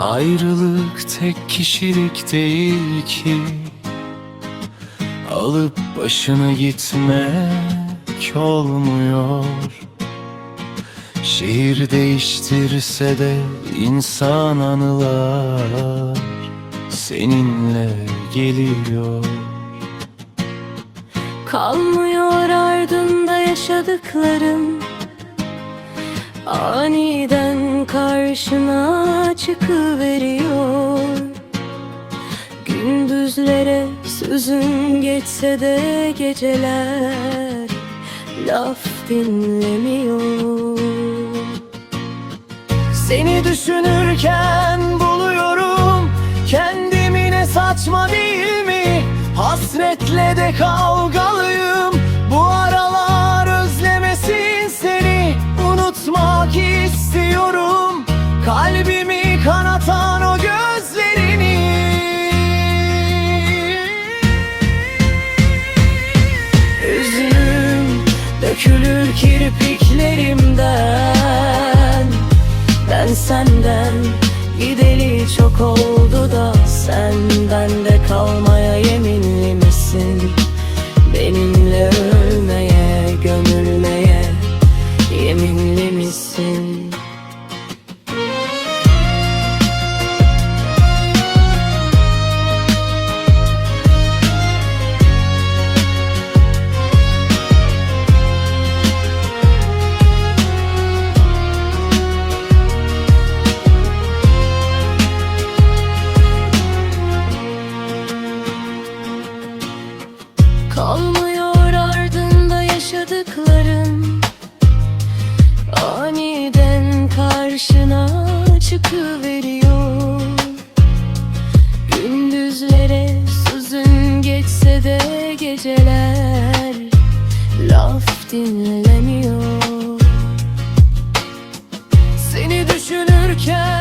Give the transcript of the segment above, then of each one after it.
Ayrılık tek kişilik değil ki. Alıp başını gitmek olmuyor. Şehir değiştirse de insan anılar Seninle geliyor. Kalmıyor ardında yaşadıkların Aniden karşına çıkıveriyor Gündüzlere sözün geçse de geceler Laf dinlemiyor Seni düşünürken buluyorum Kendimi ne saçma değil mi? Hasretle de kavgalıyım Kalbimi kanatan o gözlerini. Üzünüm dökülür kirpiklerimden. Ben senden gideli çok oldu da Sen bende çıkıveriyor. Gündüzlere geçse de geceler Laf dinlemiyor. Seni düşünürken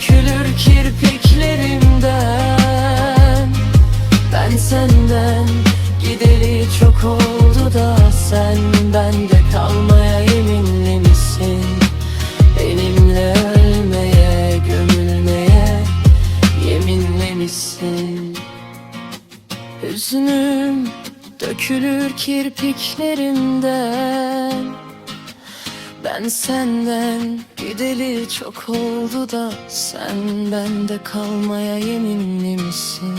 dökülür kirpiklerimden Ben senden gideli çok oldu da Sen bende kalmaya yeminli misin? Benimle ölmeye, gömülmeye yeminli misin? Hüznüm dökülür kirpiklerimden Ben senden gideli çok oldu da Sen bende kalmaya yeminli misin?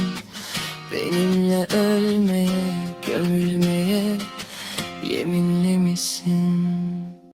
Benimle ölmeye,